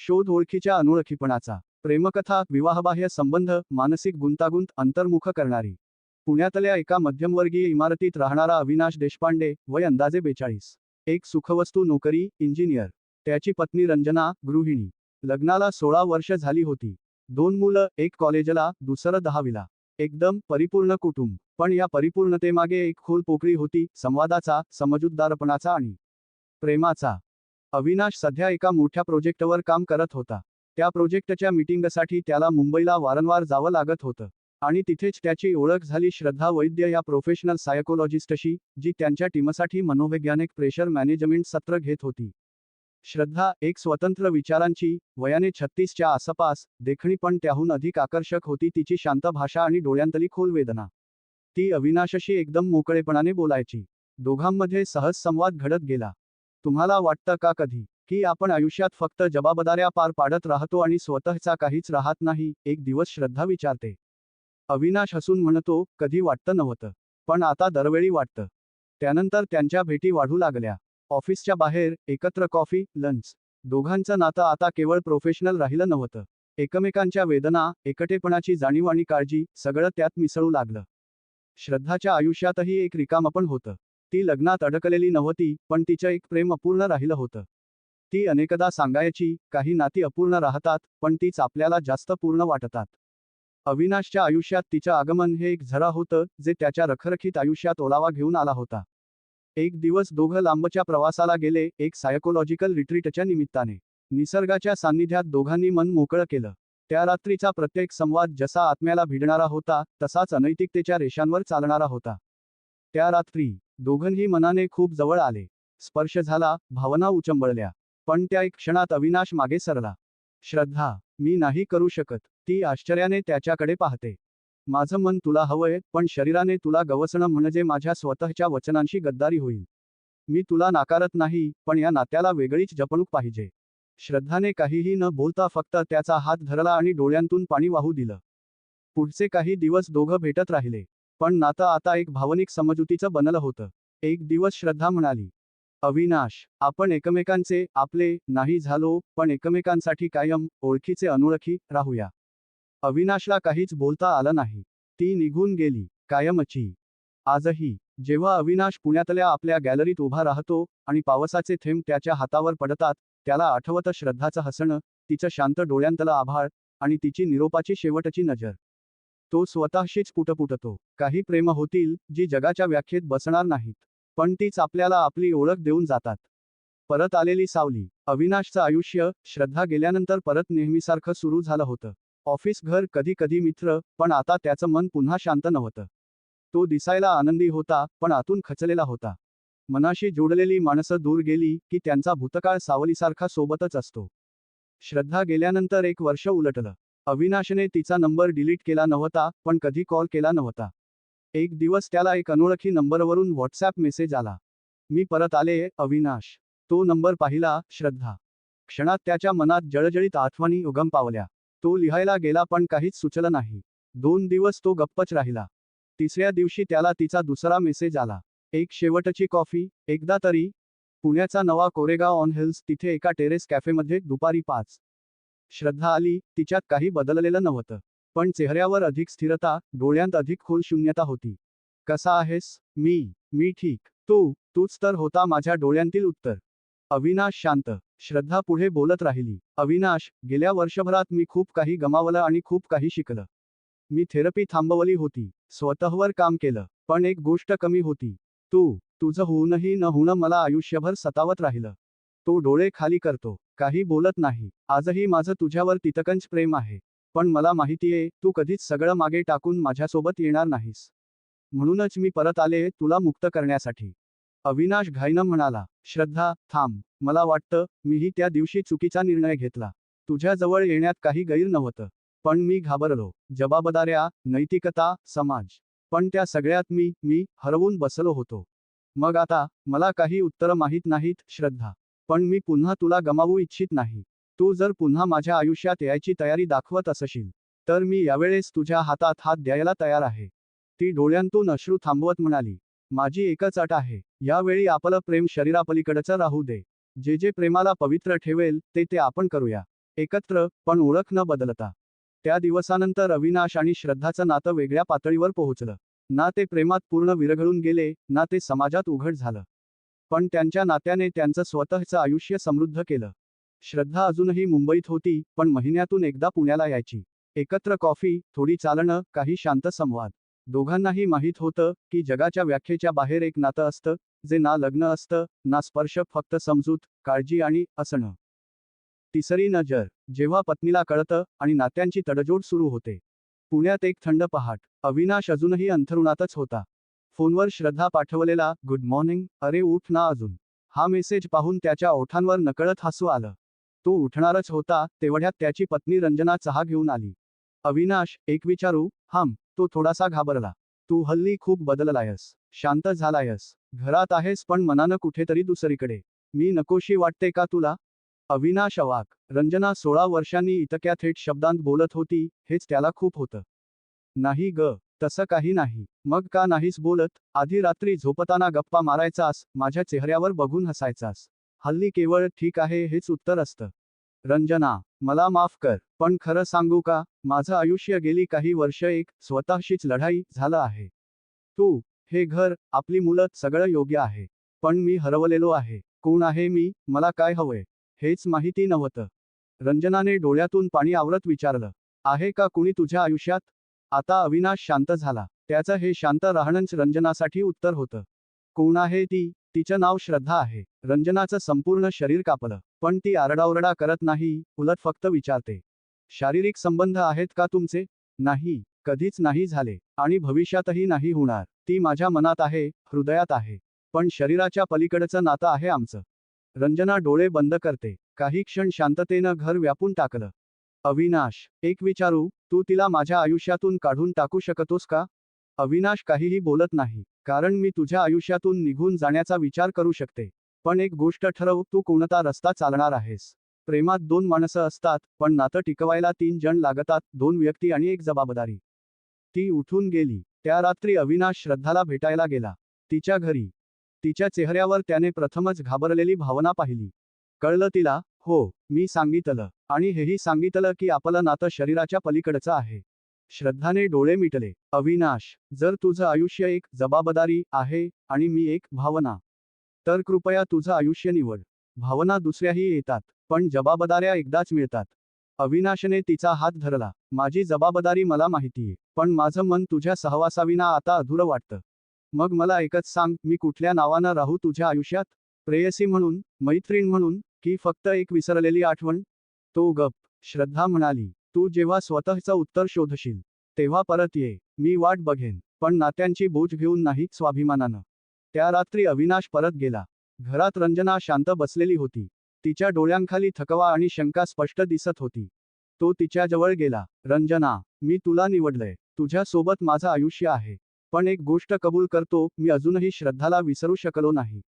शोध ओळखीच्या अनोळखीपणाचा प्रेमकथा विवाहबाह्य संबंध मानसिक गुंतागुंत अंतर्मुख करणारी. पुण्यातल्या एका मध्यमवर्गीय इमारतीत राहणारा अविनाश देशपांडे वय अंदाजे बेचाळीस. एक सुखवस्तू नोकरी इंजिनियर. त्याची पत्नी रंजना गृहिणी. लग्नाला सोळा वर्ष झाली होती. दोन मुलं एक कॉलेजला दुसरं दहावीला. एकदम परिपूर्ण कुटुंब. पण या परिपूर्णतेमागे एक खोल पोकळी होती संवादाचा समजूतदारपणाचा आणि प्रेमाचा. अविनाश सध्या एका मोठ्या प्रोजेक्टवर काम करत होता. त्या प्रोजेक्टच्या मीटिंगसाठी त्याला मुंबईला वारंवार जावं लागत होतं. आणि तिथेच त्याची ओळख झाली श्रद्धा वैद्य या प्रोफेशनल सायकोलॉजिस्टशी जी त्यांच्या टीमसाठी मनोवैज्ञानिक प्रेशर मॅनेजमेंट सत्र घेत होती. श्रद्धा एक स्वतंत्र विचारांची वयाने छत्तीसच्या आसपास देखणी पण त्याहून अधिक आकर्षक होती तिची शांत भाषा आणि डोळ्यांतली खोल वेदना ती अविनाशशी एकदम मोकळेपणाने बोलायची. दोघांमध्ये सहज संवाद घडत गेला. तुम्हाला वाटतं का कधी की आपण आयुष्यात फक्त जबाबदाऱ्या पार पाडत राहतो आणि स्वतःचा काहीच राहत नाही एक दिवस श्रद्धा विचारते. अविनाश हसून म्हणतो कधी वाटतं नव्हतं पण आता दरवेळी वाटतं. त्यानंतर त्यांच्या भेटी वाढू लागल्या. ऑफिसच्या बाहेर एकत्र कॉफी लंच दोघांचं नातं आता केवळ प्रोफेशनल राहिलं नव्हतं. एकमेकांच्या वेदना एकटेपणाची जाणीव आणि काळजी सगळं त्यात मिसळू लागलं. श्रद्धाच्या आयुष्यातही एक रिकामपण होतं. ती लग्नात अडकलेली नव्हती पण तिचं एक प्रेम अपूर्ण राहिलं होतं. ती अनेकदा सांगायची काही नाती अपूर्ण राहतात पण तीच आपल्याला जास्त पूर्ण वाटतात. अविनाशच्या आयुष्यात तिचं आगमन हे एक झरा होतं जे त्याच्या रखरखीत आयुष्यात ओलावा घेऊन आला होता. एक दिवस दोघं लांबच्या प्रवासाला गेले एक सायकोलॉजिकल रिट्रीटच्या निमित्ताने. निसर्गाच्या सान्निध्यात दोघांनी मन मोकळं केलं. त्या रात्रीचा प्रत्येक संवाद जसा आत्म्याला भिडणारा होता तसाच अनैतिकतेच्या रेषांवर चालणारा होता. त्या रात्री दोघंही मनाने खूप जवळ आले. स्पर्श झाला भावना उचंबळल्या. पण त्या एक क्षणात अविनाश मागे सरला. श्रद्धा मी नाही करू शकत. ती आश्चर्याने त्याच्याकडे पाहते. माझं मन तुला हवंय पण शरीराने तुला गवसणं म्हणजे माझ्या स्वतःच्या वचनांशी गद्दारी होईल. मी तुला नाकारत नाही पण या नात्याला वेगळीच जपणूक पाहिजे. श्रद्धाने काहीही न बोलता फक्त त्याचा हात धरला आणि डोळ्यांतून पाणी वाहू दिलं. पुढचे काही दिवस दोघं भेटत राहिले. पण नातं आता एक भावनिक समजुतीचं बनलं होतं. एक दिवस श्रद्धा म्हणाली अविनाश आपण एकमेकांचे आपले नाही झालो पण एकमेकांसाठी कायम ओळखीचे अनोळखी राहूया. अविनाशला काहीच बोलता आलं नाही. ती निघून गेली कायमची. आजही जेव्हा अविनाश पुण्यातल्या आपल्या गॅलरीत उभा राहतो आणि पावसाचे थेंब त्याच्या हातावर पडतात त्याला आठवतं श्रद्धाचं हसणं तिचं शांत डोळ्यांतलं आभाळ आणि तिची निरोपाची शेवटची नजर. तो स्वतःशीच पुटपुटतो. काही प्रेम होतील जी जगाच्या व्याख्येत बसणार नाहीत. पण तीच आपल्याला आपली ओळख देऊन जातात. परत आलेली सावली. अविनाशचं आयुष्य श्रद्धा गेल्यानंतर परत नेहमीसारखं सुरू झालं होतं. ऑफिस घर कधी कधी मित्र पण आता त्याचं मन पुन्हा शांत नव्हतं. तो दिसायला आनंदी होता पण आतून खचलेला होता. मनाशी जोडलेली माणसं दूर गेली की त्यांचा भूतकाळ सावलीसारखा सोबतच असतो. श्रद्धा गेल्यानंतर एक वर्ष उलटलं. अविनाशने तिचा नंबर डिलीट केला नव्हता पण कधी कॉल केला नव्हता. एक दिवस त्याला एक अनोळखी नंबरवरून व्हॉट्सॲप मेसेज आला. मी परत आले अविनाश. तो नंबर पाहिला श्रद्धा. क्षणात त्याच्या मनात जळजळीत आठवणी उगम पावल्या तो लिहायला गेला पण काहीच सुचलं नाही. दोन दिवस तो गप्पच राहिला. तिसऱ्या दिवशी त्याला तिचा दुसरा मेसेज आला. एक शेवटची कॉफी एकदा तरी. पुण्याचा नवा कोरेगाव ऑन हिल्स तिथे एका टेरेस कॅफेमध्ये दुपारी पाच. श्रद्धा आली तिच्यात काही बदललेलं नव्हतं. पण चेहऱ्यावर अधिक स्थिरता डोळ्यांत अधिक खोल शून्यता होती. कसा आहेस? मी मी ठीक. तू तूच तर होता माझ्या डोळ्यांतील उत्तर. अविनाश शांत. श्रद्धा पुढे बोलत राहिली. अविनाश गेल्या वर्षभरात मी खूप काही गमावलं आणि खूप काही शिकलं. मी थेरपी थांबवली होती. स्वतःवर काम केलं. पण एक गोष्ट कमी होती. तू तुझं होऊनही न होणं मला आयुष्यभर सतावत राहिलं. तो डोळे खाली करतो. काही बोलत नाही. आजही माझं तुझ्यावर तितकंच प्रेम आहे. पण मला माहितीये तू कधीच सगळं मागे टाकून माझ्यासोबत येणार नाहीस. म्हणूनच मी परत आले तुला मुक्त करण्यासाठी. अविनाश घाईनं म्हणाला श्रद्धा थांब. मला वाटतं मीही त्या दिवशी चुकीचा निर्णय घेतला. तुझ्याजवळ येण्यात काही गैर नव्हतं. पण मी घाबरलो. जबाबदाऱ्या नैतिकता समाज. पण त्या सगळ्यात मी मी हरवून बसलो होतो. मग आता मला काही उत्तरं माहीत नाहीत श्रद्धा. पण मी पुन्हा तुला गमावू इच्छित नाही. तू जर पुन्हा माझ्या आयुष्यात यायची तयारी दाखवत असशील तर मी यावेळेस तुझ्या हातात हात द्यायला तयार आहे. ती डोळ्यांतून अश्रू थांबवत म्हणाली माझी एकच अट आहे. यावेळी आपलं प्रेम शरीरापलीकडचं राहू दे. जे जे प्रेमाला पवित्र ठेवेल ते ते आपण करूया. एकत्र पण ओळख न बदलता. त्या दिवसानंतर अविनाश आणि श्रद्धाचं नातं वेगळ्या पातळीवर पोहोचलं. ना ते प्रेमात पूर्ण विरघळून गेले ना ते समाजात उघड झालं. पण त्यांच्या नात्याने त्यांचं स्वतःचं आयुष्य समृद्ध केलं. श्रद्धा अजूनही मुंबईत होती पण महिन्यातून एकदा पुण्याला यायची. एकत्र कॉफी थोडी चालणं काही शांत संवाद. दोघांनाही माहीत होतं की जगाच्या व्याख्येच्या बाहेर एक नातं असतं जे ना लग्न असतं ना स्पर्श फक्त समजूत काळजी आणि असणं. तिसरी नजर जेव्हा पत्नीला कळतं आणि नात्यांची तडजोड सुरू होते. पुण्यात एक थंड पहाट. अविनाश अजूनही अंथरुणातच होता. फोनवर श्रद्धा पाठवलेला गुड मॉर्निंग अरे उठ ना अजून. हा मेसेज पाहून त्याच्या ओठांवर नकळत हसू आलं. तो उठणारच होता तेवढ्यात त्याची पत्नी रंजना चहा घेऊन आली. अविनाश एक विचारू? हाम तो थोडासा घाबरला. तू हल्ली खूप बदललायस शांत झालायस घरात आहेस पण मनानं कुठेतरी दुसरीकडे. मी नकोशी वाटते का तुला? अविनाश अवाक रंजना सोळा वर्षांनी इतक्या थेट शब्दांत बोलत होती हेच त्याला खूप होतं. नाही ग तसं काही नाही. मग का नाहीस बोलत? आधी रात्री झोपताना गप्पा मारायचास माझ्या चेहऱ्यावर बघून हसायचास. हल्ली केवळ ठीक आहे हेच उत्तर असतं. रंजना मला माफ कर पण खरं सांगू का? माझं आयुष्य गेली काही वर्ष एक स्वतःशीच लढाई झालं आहे. तू हे घर आपली मुलं सगळं योग्य आहे. पण मी हरवलेलो आहे. कोण आहे मी? मला काय हवंय? हेच माहिती नव्हतं. रंजनाने डोळ्यातून पाणी आवरत विचारलं. आहे का कुणी तुझ्या आयुष्यात? आता अविनाश शांत झाला. त्याचं हे शांत राहणंच रंजनासाठी उत्तर होतं. कोण आहे ती? तिचं नाव श्रद्धा आहे. रंजनाचं संपूर्ण शरीर कापलं. पण ती आरडाओरडा करत नाही उलट फक्त विचारते. शारीरिक संबंध आहेत का तुमचे? नाही. कधीच नाही झाले. आणि भविष्यातही नाही होणार. ती माझ्या मनात आहे हृदयात आहे. पण शरीराच्या पलीकडचं नातं आहे आमचं. रंजना डोळे बंद करते. काही क्षण शांततेनं घर व्यापून टाकलं. अविनाश एक विचारू तू तिला माझ्या आयुष्यातून काढून टाकू शकतोस का? अविनाश काहीही बोलत नाही कारण मी तुझ्या आयुष्यातून निघून जाण्याचा विचार करू शकते. पण एक गोष्ट ठरव तू कोणता रस्ता चालणार आहेस? प्रेमात दोन माणसं असतात पण नातं टिकवायला तीन जण लागतात दोन व्यक्ती आणि एक जबाबदारी. ती उठून गेली. त्या रात्री अविनाश श्रद्धाला भेटायला गेला. तिच्या घरी. तिच्या चेहऱ्यावर त्याने प्रथमच घाबरलेली भावना पाहिली. कळलं तिला हो मी सांगितलं. आणि हेही सांगितलं की आपलं नातं शरीराच्या पलीकडचं आहे. श्रद्धाने डोळे मिटले. अविनाश जर तुझं आयुष्य एक जबाबदारी आहे आणि मी एक भावना तर कृपया तुझं आयुष्य निवड. भावना दुसऱ्याही येतात पण जबाबदाऱ्या एकदाच मिळतात. अविनाशने तिचा हात धरला. माझी जबाबदारी मला माहितीये पण माझं मन तुझ्या सहवासाविना आता अधुरं वाटतं. मग मला एकच सांग मी कुठल्या नावानं राहू तुझ्या आयुष्यात? प्रेयसी म्हणून मैत्रीण म्हणून की फक्त एक विसरलेली आठवण? तो गप. श्रद्धा म्हणाली तू जेव्हा स्वतःचं उत्तर शोधशील तेव्हा परत ये. मी वाट बघेन. पण नात्यांची बोज घेऊन नाही स्वाभिमानानं. त्या रात्री अविनाश परत गेला. घरात रंजना शांत बसलेली होती. तिच्या डोळ्यांखाली थकवा आणि शंका स्पष्ट दिसत होती. तो तिच्याजवळ गेला. रंजना मी तुला निवडलंय. तुझ्यासोबत माझं आयुष्य आहे. पण एक गोष्ट कबूल करतो. मी अजूनही श्रद्धाला विसरू शकलो नाही.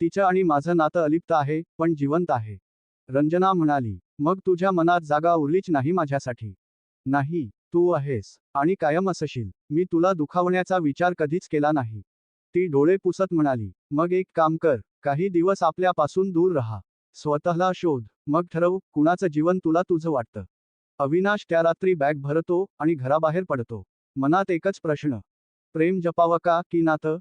तिचं आणि माझं नातं अलिप्त आहे पण जिवंत आहे. रंजना म्हणाली मग तुझ्या मनात जागा उरलीच नाही माझ्यासाठी. नाही तू आहेस आणि कायम असशील. मी तुला दुखावण्याचा विचार कधीच केला नाही. ती डोळे पुसत म्हणाली मग एक काम कर काही दिवस आपल्यापासून दूर राहा. स्वतःला शोध. मग ठरव कुणाचं जीवन तुला तुझं वाटतं. अविनाश त्या रात्री बॅग भरतो आणि घराबाहेर पडतो. मनात एकच प्रश्न प्रेम जपावं का की नातं?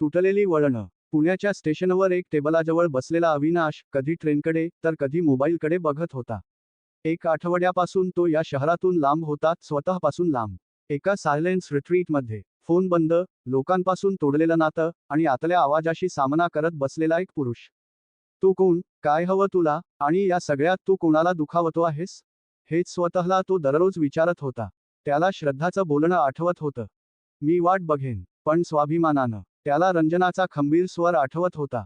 तुटलेली वळणं. पुण्याच्या स्टेशनवर एक टेबलाजवळ बसलेला अविनाश कधी ट्रेनकडे तर कधी मोबाईलकडे बघत होता. एक आठवड्यापासून तो या शहरातून लांब होता स्वतःपासून लांब. एका सायलेन्स रिट्रीटमध्ये फोन बंद लोकांपासून तोडलेलं नातं आणि आतल्या आवाजाशी सामना करत बसलेला एक पुरुष. तू कोण? काय हवं तुला? आणि या सगळ्यात तू कोणाला दुखावतो आहेस? हेच स्वतःला तो दररोज विचारत होता. त्याला श्रद्धाचं बोलणं आठवत होतं. मी वाट बघेन पण स्वाभिमानानं त्याला रंजनाचा खंबीर स्वर आठवत होता.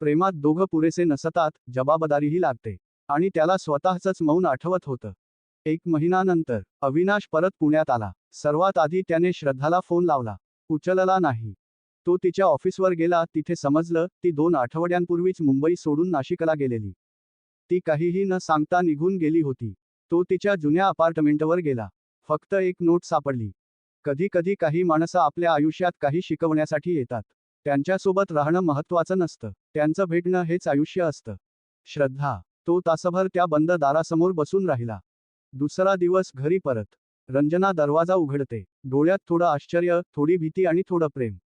प्रेमात दोघं पुरेसे नसतात जबाबदारीही लागते. आणि त्याला स्वतःचंच मौन आठवत होतं. एक महिनानंतर अविनाश परत पुण्यात आला. सर्वात आधी त्याने श्रद्धाला फोन लावला. उचलला नाही. तो तिच्या ऑफिसवर गेला तिथे समजलं ती दोन आठवड्यांपूर्वीच मुंबई सोडून नाशिकला गेलेली. ती काहीही न सांगता निघून गेली होती. तो तिच्या जुन्या अपार्टमेंटवर गेला. फक्त एक नोट सापडली. कधी कधी काही माणसं आपल्या आयुष्यात काही शिकवण्यासाठी येतात. त्यांच्यासोबत राहणं महत्वाचं नसतं. त्यांचं भेटणं हेच आयुष्य असतं. श्रद्धा तो तासभर त्या बंद दारासमोर बसून राहिला. दुसरा दिवस घरी परत. रंजना दरवाजा उघडते. डोळ्यात थोडं आश्चर्य थोडी भीती आणि थोडं प्रेम.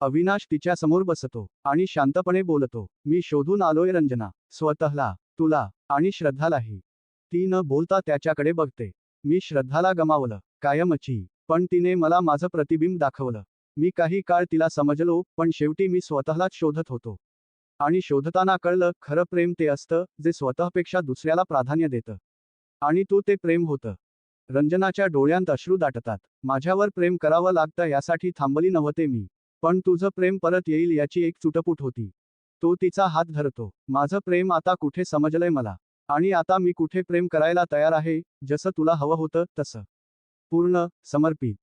अविनाश तिच्या समोर बसतो आणि शांतपणे बोलतो मी शोधून आलोय रंजना. स्वतःला तुला आणि श्रद्धालाही. ती न बोलता त्याच्याकडे बघते. मी श्रद्धाला गमावलं. कायमची पण तिने मला माझं प्रतिबिंब दाखवलं. मी काही काळ तिला समजलो पण शेवटी मी स्वतःलाच शोधत होतो. आणि शोधताना कळलं खरं प्रेम ते असतं जे स्वतःपेक्षा दुसऱ्याला प्राधान्य देतं. आणि तू ते प्रेम होतं. रंजनाच्या डोळ्यांत अश्रू दाटतात. माझ्यावर प्रेम करावं लागतं यासाठी थांबली नव्हते मी. पण तुझं प्रेम परत येईल याची एक चुटपूट होती. तो तिचा हात धरतो. माझं प्रेम आता कुठे समजलंय मला? आणि आता मी कुठे प्रेम करायला तयार आहे? जसं तुला हवं होतं तसं. पूर्ण समर्पित.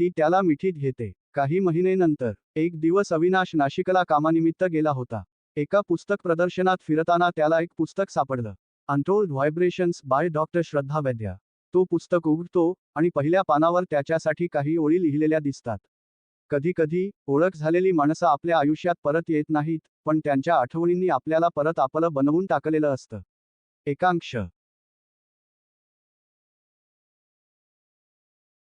ती त्याला मिठीत घेते. काही महिनेनंतर एक दिवस अविनाश नाशिकला कामानिमित्त गेला होता. एका पुस्तक प्रदर्शनात फिरताना त्याला एक पुस्तक सापडलं. Untold vibrations by doctor Shraddha Vaidya. तो पुस्तक उघडतो आणि पहिल्या पानावर त्याच्यासाठी काही ओळी लिहिलेल्या दिसतात. कधी कधी ओळख झालेली माणसं आपल्या आयुष्यात परत येत नाहीत पण त्यांच्या आठवणींनी आपल्याला परत आपलं बनवून टाकलेलं असतं. एकांक्ष